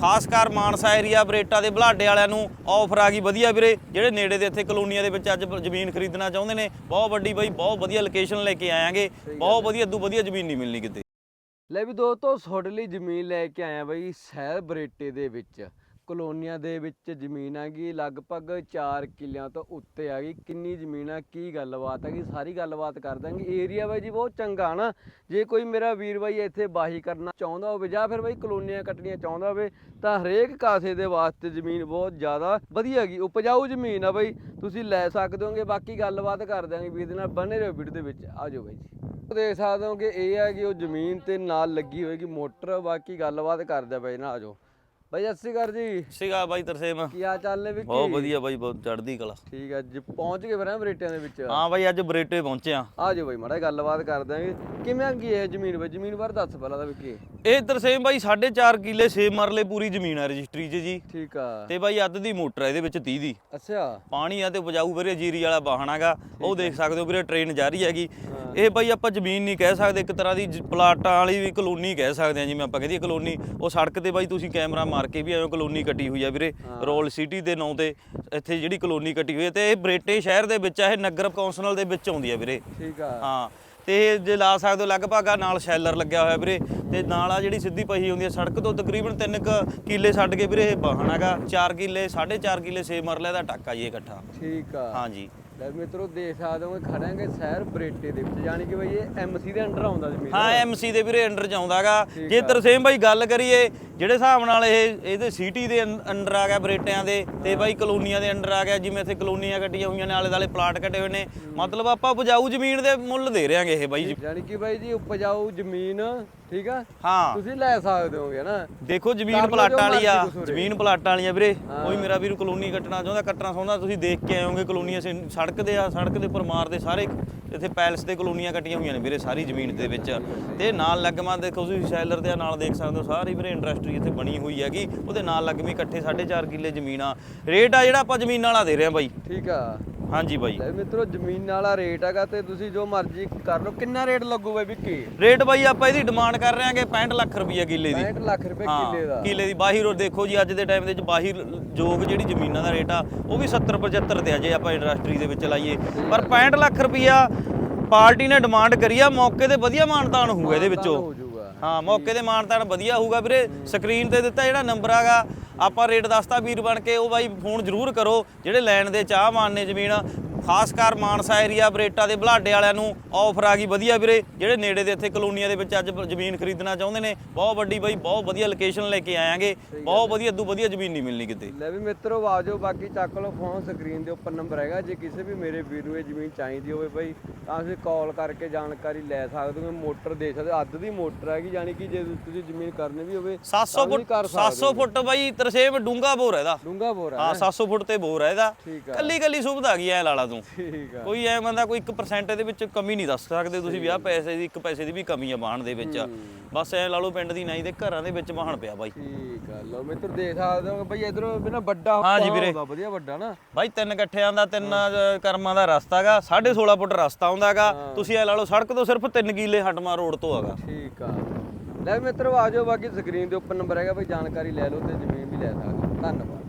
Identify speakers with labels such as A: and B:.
A: ਖਾਸ ਕਰ Mansa area Beretta ਦੇ ਬਲਾਡੇ ਵਾਲਿਆਂ ਨੂੰ ਆਫਰ ਆ ਗਈ ਵਧੀਆ ਵੀਰੇ। ਜਿਹੜੇ ਨੇੜੇ ਦੇ ਇੱਥੇ ਕਲੋਨੀਆਂ ਦੇ ਵਿੱਚ ਅੱਜ ਜ਼ਮੀਨ ਖਰੀਦਣਾ ਚਾਹੁੰਦੇ ਨੇ ਬਹੁਤ ਵੱਡੀ ਬਈ ਬਹੁਤ ਵਧੀਆ ਲੋਕੇਸ਼ਨ ਲੈ ਕੇ ਆਇਆਂਗੇ। ਬਹੁਤ ਵਧੀਆ ਇਦੋਂ ਵਧੀਆ ਜ਼ਮੀਨ ਨਹੀਂ ਮਿਲਣੀ ਕਿਤੇ।
B: ਲੈ ਵੀ ਦੋਸਤੋ ਤੁਹਾਡੇ ਲਈ ਜ਼ਮੀਨ ਲੈ ਕੇ ਆਇਆ ਬਈ ਸ਼ਹਿਰ ਬਰੇਟੇ ਦੇ ਵਿੱਚ। ਕਲੋਨੀਆਂ ਦੇ ਵਿੱਚ ਜ਼ਮੀਨ ਹੈਗੀ, ਲਗਭਗ 4 ਕਿੱਲਿਆਂ ਤੋਂ ਉੱਤੇ ਹੈਗੀ। ਕਿੰਨੀ ਜ਼ਮੀਨ ਆ, ਕੀ ਗੱਲਬਾਤ ਹੈਗੀ, ਸਾਰੀ ਗੱਲਬਾਤ ਕਰ ਦਾਂਗੇ। ਏਰੀਆ ਬਾਈ ਜੀ ਬਹੁਤ ਚੰਗਾ ਨਾ। ਜੇ ਕੋਈ ਮੇਰਾ ਵੀਰ ਬਾਈ ਇੱਥੇ ਬਾਹੀ ਕਰਨਾ ਚਾਹੁੰਦਾ ਹੋਵੇ ਜਾਂ ਫਿਰ ਬਾਈ ਕਲੋਨੀਆਂ ਕੱਟਣੀਆਂ ਚਾਹੁੰਦਾ ਹੋਵੇ, ਤਾਂ ਹਰੇਕ ਕਾਸੇ ਦੇ ਵਾਸਤੇ ਜ਼ਮੀਨ ਬਹੁਤ ਜ਼ਿਆਦਾ ਵਧੀਆ ਹੈਗੀ। ਉਪਜਾਊ ਜ਼ਮੀਨ ਆ ਬਾਈ, ਤੁਸੀਂ ਲੈ ਸਕਦੇ ਹੋਗੇ। ਬਾਕੀ ਗੱਲਬਾਤ ਕਰ ਦਾਂਗੇ ਵੀਰ ਦੇ ਨਾਲ, ਬਣੇ ਰਹੋ ਵੀਡੀਓ ਦੇ ਵਿੱਚ। ਆਜੋ ਬਾਈ ਜੀ। ਦੇਖ ਸਕਦੇ ਹੋ ਕਿ ਇਹ ਹੈ ਕਿ ਉਹ ਜ਼ਮੀਨ ਤੇ ਨਾਲ ਲੱਗੀ ਹੋਏਗੀ ਮੋਟਰ। ਬਾਕੀ ਗੱਲਬਾਤ ਕਰਦੇ ਆ ਬਾਈ ਨਾਲ ਆਜੋ ਬਾਈ ਸਤਿ ਸ਼੍ਰੀ ਅਕਾਲ ਜੀ।
A: ਸੀਗਾ ਬਾਈ ਤਰਸੇਮ।
B: ਕੀ ਹਾਲ ਚਾਲ ਨੇ ਵਿੱਕੀ?
A: ਬਹੁਤ ਵਧੀਆ ਬਾਈ ਬਹੁਤ ਚੜ੍ਹਦੀ ਕਲਾ।
B: ਠੀਕ ਹੈ ਜੀ ਪਹੁੰਚ ਗਏ ਫਿਰ ਬਰੇਟਿਆਂ ਦੇ ਵਿੱਚ?
A: ਹਾਂ ਬਾਈ ਅੱਜ ਬਰੇਟੇ ਪਹੁੰਚੇ ਆ।
B: ਆਜੋ ਬਾਈ ਮਾੜਾ ਜਿਹਾ ਗੱਲਬਾਤ ਕਰ ਦਾਂਗੇ ਕਿਵੇਂ ਕੀ ਇਹ ਜ਼ਮੀਨ ਬਾਈ? ਜ਼ਮੀਨ ਬਾਰੇ ਦੱਸ ਪਹਿਲਾਂ ਤਾਂ ਵਿੱਕੀ।
A: ਇਹ ਤਰਸੇਮ ਬਾਈ 4.5 ਕਿੱਲੇ 6 ਮਰਲੇ ਪੂਰੀ ਜ਼ਮੀਨ ਆ ਰਜਿਸਟਰੀ 'ਚ ਜੀ।
B: ਠੀਕ ਆ।
A: ਤੇ ਬਾਈ ਅੱਧ ਦੀ ਮੋਟਰ ਆ ਇਹਦੇ ਵਿੱਚ 30 ਦੀ।
B: ਅੱਛਾ।
A: ਪਾਣੀ ਆ ਤੇ ਉਪਜਾਊ ਵੀਰੇ ਜੀਰੀ ਵਾਲਾ ਵਾਹਣਾਗਾ ਉਹ ਦੇਖ ਸਕਦੇ ਹੋ ਵੀਰੇ ਟ੍ਰੇਨ ਜਾ ਰਹੀ ਹੈਗੀ ਇਹ ਬਾਈ ਆਪਾਂ ਜ਼ਮੀਨ ਨਹੀਂ ਕਹਿ ਸਕਦੇ ਇੱਕ ਤਰ੍ਹਾਂ ਦੀ ਜ- ਪਲਾਟਾਂ ਵਾਲੀ ਵੀ ਕਲੋਨੀ ਕਹਿ ਸਕਦੇ ਆ ਜਿਵੇਂ ਆਪਾਂ ਕਹਦੀਏ ਕਲੋਨੀ। ਉਹ ਸੜਕ ਤੇ ਬਾਈ ਤੁਸੀਂ ਕੈਮਰਾ ਮਾਰ ਕੇ ਵੀ ਐਵੇਂ ਕਲੋਨੀ ਕੱਟੀ ਹੋਈ ਆ ਵੀਰੇ। ਰੋਲ ਸਿਟੀ ਦੇ ਨਾਂ ਤੇ ਇੱਥੇ ਜਿਹੜੀ ਕਲੋਨੀ ਕੱਟੀ ਹੋਈ ਹੈ ਤੇ ਇਹ ਬਰੇਟੇ ਸ਼ਹਿਰ ਦੇ ਵਿੱਚ ਆ ਇਹ ਨਗਰ ਕੌਂਸਲ ਦੇ ਵਿੱਚ ਆਉਂਦੀ ਆ ਵੀਰੇ।
B: ਠੀਕ ਆ।
A: ਹਾਂ। ਤੇ ਇਹ ਜੇ ਲਾ ਸਕਦੇ ਹੋ ਲਗਭਗ ਆ ਨਾਲ ਸ਼ੈਲਰ ਲੱਗਿਆ ਹੋਇਆ ਵੀਰੇ ਤੇ ਨਾਲ ਆ ਜਿਹੜੀ ਸਿੱਧੀ ਪਹੀ ਹੁੰਦੀ ਹੈ ਸੜਕ ਤੋਂ ਤਕਰੀਬਨ 3 ਕਿੱਲੇ ਛੱਡ ਕੇ ਵੀਰੇ ਇਹ ਵਾਹਣ ਹੈਗਾ 4 ਕਿੱਲੇ 4.5 ਕਿੱਲੇ 6 ਮਰਲੇ ਦਾ ਟਾਕਾ ਜੀ ਇਕੱਠਾ।
B: ਠੀਕ ਆ।
A: ਹਾਂਜੀ।
B: ਲੈ ਮਿੱਤਰੋ ਦੇਖ ਸਕਦੇ ਹੋ ਖੜਾਂਗੇ ਸ਼ਹਿਰ ਬਰੇਟੇ ਦੇ ਵਿੱਚ। ਯਾਨੀ ਕਿ ਬਾਈ ਇਹ ਐਮਸੀ ਦੇ ਅੰਡਰ ਆਉਂਦਾ ਜ਼ਮੀਨ
A: ਹਾਂ ਐਮਸੀ ਦੇ ਵੀਰੇ ਅੰਡਰ ਚ ਆਉਂਦਾਗਾ ਜੇ ਤਰਸੇਮ ਬਾਈ ਗੱਲ ਕਰੀਏ ਜਿਹੜੇ ਹਿਸਾਬ ਨਾਲ ਇਹ ਇਹਦੇ ਸਿਟੀ ਦੇ ਅੰਡਰ ਆ ਗਿਆ ਬਰੇਟਿਆਂ ਦੇ ਤੇ ਬਾਈ ਕਲੋਨੀਆਂ ਦੇ ਅੰਡਰ ਆ ਗਿਆ ਜਿਵੇਂ ਇੱਥੇ ਕਲੋਨੀਆਂ ਕੱਟੀਆਂ ਹੋਈਆਂ ਨੇ ਆਲੇ ਦਾਲੇ ਪਲਾਟ ਕੱਟੇ ਹੋਏ ਨੇ। ਮਤਲਬ ਆਪਾਂ ਉਪਜਾਊ ਜ਼ਮੀਨ ਦੇ ਮੁੱਲ ਦੇ ਰਿਆਂਗੇ ਇਹ ਬਾਈ ਜੀ।
B: ਯਾਨੀ ਕਿ ਬਾਈ ਜੀ ਉਪਜਾਊ ਜ਼ਮੀਨ ਠੀਕ ਆ?
A: ਹਾਂ।
B: ਤੁਸੀਂ ਲੈ ਸਕਦੇ ਹੋਗੇ ਨਾ।
A: ਦੇਖੋ ਜ਼ਮੀਨ ਪਲਾਟਾਂ
B: ਜੋ
A: ਵਾਲੀ ਆ। ਜ਼ਮੀਨ ਪਲਾਟਾਂ ਵਾਲੀ ਆ ਵੀਰੇ ਕੋਈ ਮੇਰਾ ਵੀਰ ਕਲੋਨੀ ਕੱਟਣਾ ਚਾਹੁੰਦਾ ਕੱਟਣਾ ਚਾਹੁੰਦਾ ਤੁਸੀਂ ਦੇਖ ਕੇ ਆਇਓਗੇ ਕਲੋਨੀਆਂ ਸੜਕ ਦੇ ਆ, ਸੜਕ ਦੇ ਉੱਪਰ ਮਾਰਦੇ ਸਾਰੇ ਇੱਥੇ ਪੈਲਸ ਦੇ ਕਲੋਨੀਆਂ ਕੱਟੀਆਂ ਹੋਈਆਂ ਨੇ ਵੀਰੇ ਸਾਰੀ ਜ਼ਮੀਨ ਦੇ ਵਿੱਚ। ਤੇ ਨਾਲ ਲੱਗਮਾ ਦੇਖੋ ਤੁਸੀਂ ਸ਼ੈਲਰ ਦੇ ਨਾਲ ਦੇਖ ਸਕਦੇ ਹੋ ਸਾਰੀ ਵੀਰੇ ਇੰਡਸਟਰੀ ਇੱਥੇ ਬਣੀ ਹੋਈ ਹੈਗੀ। ਉਹਦੇ ਨਾਲ ਲੱਗਮੀ ਇਕੱਠੇ 4.5 ਕਿੱਲੇ ਜ਼ਮੀਨ ਆ। ਰੇਟ ਆ ਜਿਹੜਾ ਆਪਾਂ ਜ਼ਮੀਨ ਵਾਲਾ ਦੇ ਰਹੇ ਆ ਬਾਈ।
B: ਠੀਕ ਆ।
A: ਹਾਂਜੀ ਬਾਈ।
B: ਲੈ ਮਿੱਤਰੋ ਜ਼ਮੀਨ ਵਾਲਾ ਰੇਟ ਹੈਗਾ ਤੇ ਤੁਸੀਂ ਜੋ ਮਰਜ਼ੀ ਕਰ ਲਓ। ਕਿੰਨਾ ਰੇਟ ਲੱਗੂ ਬਾਈ ਵਿੱਕੀ?
A: ਰੇਟ ਬਾਈ ਆਪਾਂ ਇਹਦੀ ਡਿਮਾਂਡ ਕਰ ਰਹੇ ਹਾਂਗੇ 65 ਲੱਖ ਰੁਪਈਆ ਕਿੱਲੇ ਦੀ।
B: 65 ਲੱਖ ਰੁਪਏ ਕਿੱਲੇ ਦਾ।
A: ਕਿੱਲੇ ਦੀ। ਬਾਹੀ ਰੋਡ ਦੇਖੋ ਜੀ ਅੱਜ ਦੇ ਟਾਈਮ ਦੇ ਵਿੱਚ ਬਾਹੀ ਜੋਗ ਜਿਹੜੀ ਜ਼ਮੀਨਾਂ ਦਾ ਰੇਟ ਆ ਉਹ ਵੀ 70 75 ਤੇ ਆ ਜੇ ਆਪਾਂ ਇੰਡਸਟਰੀ ਦੇ ਵਿੱਚ ਲਾਈਏ। ਪਰ 65 ਲੱਖ ਰੁਪਈਆ ਪਾਰਟੀ ਨੇ ਡਿਮਾਂਡ ਕਰੀ ਆ ਮੌਕੇ ਤੇ ਵਧੀਆ ਮਾਨਤਾਨ ਹੋਊਗਾ ਇਹਦੇ ਵਿੱਚੋਂ।
B: ਹਾਂ,
A: ਮੌਕੇ ਤੇ ਮਾਨਤਾਨ ਵਧੀਆ ਹੋਊਗਾ ਵੀਰੇ। ਸਕਰੀਨ ਤੇ ਦਿੱਤਾ ਜਿਹੜਾ ਨੰਬਰ ਆਗਾ, ਆਪਾਂ ਰੇਟ ਦੱਸਤਾ ਵੀਰ ਬਣ ਕੇ, ਉਹ ਬਾਈ ਫੋਨ ਜ਼ਰੂਰ ਕਰੋ, ਜਿਹੜੇ ਲੈਣ ਦੇ ਚਾਹਵਾਨ ਨੇ ਜ਼ਮੀਨ ਖਾਸ ਕਰ ਮਾਨਸਾ ਏਰੀਆ ਬਰੇਟਾ ਦੇ ਬਲਾਡੇ ਵਾਲਿਆਂ ਨੂੰ ਆਫਰ ਆ ਗਈ ਵਧੀਆ ਵੀਰੇ। ਜਿਹੜੇ ਨੇੜੇ ਦੇ ਇੱਥੇ ਕਲੋਨੀਆਂ ਦੇ ਵਿੱਚ ਅੱਜ ਜ਼ਮੀਨ ਖਰੀਦਣਾ ਚਾਹੁੰਦੇ ਨੇ ਬਹੁਤ ਵੱਡੀ ਬਾਈ ਬਹੁਤ ਵਧੀਆ ਲੋਕੇਸ਼ਨ ਲੈ ਕੇ ਆਇਆਂਗੇ। ਬਹੁਤ ਵਧੀਆ ਇਦੋਂ ਵਧੀਆ ਜ਼ਮੀਨ ਨਹੀਂ ਮਿਲਣੀ ਕਿਤੇ।
B: ਲੈ ਵੀ ਮਿੱਤਰੋ ਆਜੋ ਬਾਕੀ ਚੱਕ ਲਓ ਫੋਨ ਸਕਰੀਨ ਦੇ ਉੱਪਰ ਨੰਬਰ ਹੈਗਾ। ਜੇ ਕਿਸੇ ਵੀ ਮੇਰੇ ਵੀਰ ਨੂੰ ਇਹ ਜ਼ਮੀਨ ਚਾਹੀਦੀ ਹੋਵੇ ਬਈ ਤਾਂ ਤੁਸੀਂ ਕਾਲ ਕਰਕੇ ਜਾਣਕਾਰੀ ਲੈ ਸਕਦੇ ਹੋ। ਮੋਟਰ ਦੇ ਸਕਦੇ। ਅੱਧ ਦੀ ਮੋਟਰ ਹੈਗੀ ਯਾਨੀ ਕਿ ਜੇ ਤੁਸੀਂ ਜ਼ਮੀਨ ਕਰਨੀ ਵੀ ਹੋਵੇ
A: 700 ਫੁੱਟ 700 ਫੁੱਟ ਬਾਈ ਤਰਸੇਮ ਡੂੰਗਾ ਬੋਰ ਹੈ ਇਹਦਾ।
B: ਡੂੰਗਾ ਬੋਰ ਹੈ
A: ਹਾਂ 700 ਫੁੱਟ ਤੇ ਬੋਰ ਹੈ ਇਹਦਾ। ਕੱਲੀ ਕੱਲੀ ਸੁਵਿਧਾ ਗਈ ਐ ਲਾਲਾ ਤੂੰ।
B: ਠੀਕ ਆ।
A: ਕੋਈ ਐ ਬੰਦਾ ਕੋਈ 1% ਦੇ ਵਿੱਚ ਕਮੀ ਨਹੀਂ ਦੱਸ ਸਕਦੇ ਤੁਸੀਂ ਵੀ ਆਹ ਪੈਸੇ ਦੀ 1 ਪੈਸੇ ਦੀ ਵੀ ਕਮੀ ਆ ਬਾਣ ਦੇ ਵਿੱਚ ਬਸ ਐ ਲਾ ਲਓ ਪਿੰਡ ਦੀ ਨਾਈ ਦੇ ਘਰਾਂ ਦੇ ਵਿੱਚ ਵਾਹਣ ਪਿਆ ਬਾਈ।
B: ਠੀਕ ਆ ਲਓ ਮਿੱਤਰ ਦੇਖ ਸਕਦੇ ਹੋ ਬਈ ਇਧਰੋਂ ਵੀ ਨਾ ਵੱਡਾ
A: ਹਾਂ ਜੀ ਵੀਰੇ।
B: ਵਧੀਆ ਵੱਡਾ ਨਾ।
A: ਬਾਈ ਤਿੰਨ ਇਕੱਠਿਆਂ ਦਾ ਤਿੰਨ ਕਰਮਾਂ ਦਾ ਰਸਤਾ ਹੈਗਾ 16.5 ਫੁੱਟ ਰਸਤਾ ਆਉਂਦਾਗਾ ਤੁਸੀਂ ਐ ਲਾ ਲਓ ਸੜਕ ਤੋਂ ਸਿਰਫ 3 ਕਿਲੇ ਹਟਮਾ ਰੋਡ ਤੋਂ ਹੈਗਾ।
B: ਠੀਕ ਆ। ਲੈ ਮਿੱਤਰੋ ਆਜੋ ਬਾਕੀ ਸਕਰੀਨ ਦੇ ਉੱਪਰ ਨੰਬਰ ਹੈਗਾ ਬਈ ਜਾਣਕਾਰੀ ਲੈ ਲਓ ਤੇ ਜ਼ਮੀਨ ਵੀ ਲੈ ਸਕਦੇ ਧੰਨਵਾਦ।